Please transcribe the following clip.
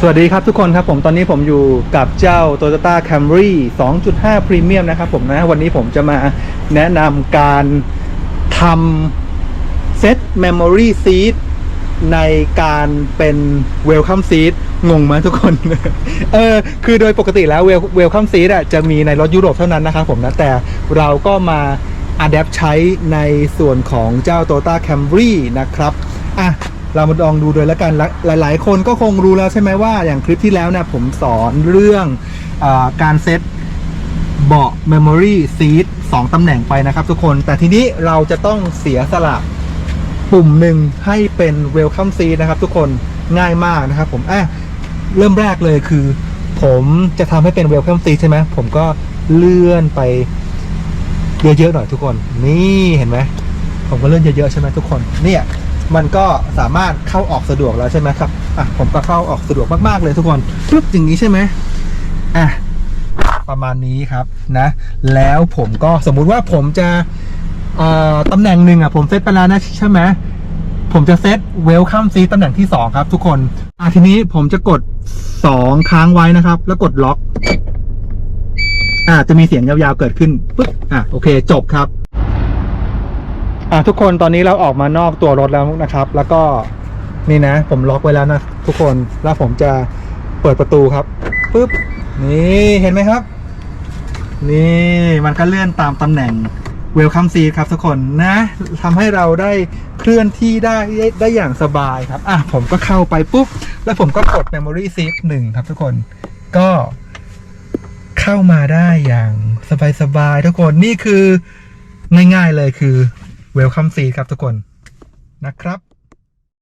สวัสดีครับทุกคนครับผมตอนนี้ผมอยู่กับเจ้า Toyota Camry 2.5 Premium นะครับผมนะวันนี้ผมจะมาแนะนำการทำเซต Memory Seat ในการเป็น Welcome Seat งงไหมทุกคน เออคือโดยปกติแล้ว Welcome Seat อะจะมีในรถยุโรปเท่านั้นนะครับผมนะ แต่เราก็มา Adapt ใช้ในส่วนของเจ้า Toyota Camry นะครับ อะ เรามาลองดูโดยล้วกันหลาย ๆ คนก็คงรู้แล้วใช่ไหมว่าอย่างคลิปที่แล้วเนี่ยผมสอนเรื่องอการเซตเบาะ Memory Seat 2ตำแหน่งไปนะครับทุกคน แต่ทีนี้เราจะต้องเสียสละปุ่มหนึ่งให้เป็น Welcome Seat นะครับทุกคนง่ายมากนะครับผมอะเริ่มแรกเลยคือ ผมจะทำให้เป็น Welcome Seat ใช่ไหมผมก็เลื่อนไปเยอะๆหน่อยทุกคน นี่เห็นไหมผมก็เลื่อนเยอะๆใช่ไหมทุกคนเนี่ย มันก็สามารถเข้าออกสะดวกแล้วใช่ไหมครับอะผมก็เข้าออกสะดวกมากๆเลยทุกคนปึ๊บอย่างนี้ใช่ไหมอะประมาณนี้ครับนะ แล้วผมก็สมมุติว่าผมจะเอ่อตำแหน่งหนึ่งอะผมเซตไปแล้วนะใช่ไหมผมจะเซต welcome seat ตำแหน่งที่ 2 ครับทุกคนอะทีนี้ผมจะกด 2 ค้างไว้นะครับ แล้วกดล็อกอ่าจะมีเสียงยาวๆเกิดขึ้นปึ๊บอะโอเคจบครับ อะทุกคนตอนนี้เราออกมานอกตัวรถแล้วนะครับ แล้วก็นี่นะ ผมล็อกไว้แล้วนะทุกคนแล้วผมจะเปิดประตูครับปึ๊บนี่เห็นไหมครับ นี่มันก็เลื่อนตามตำแหน่ง Welcome Seat ครับทุกคนนะทำให้เราได้เคลื่อนที่ได้ได้อย่างสบายครับ อะผมก็เข้าไปปุ๊บ แล้วผมก็กด Memory Seat หนึ่งครับทุกคนก็เข้ามาได้อย่างสบายๆทุกคนนี่คือง่ายๆเลยคือ Welcome Seat ครับทุกคนนะครับ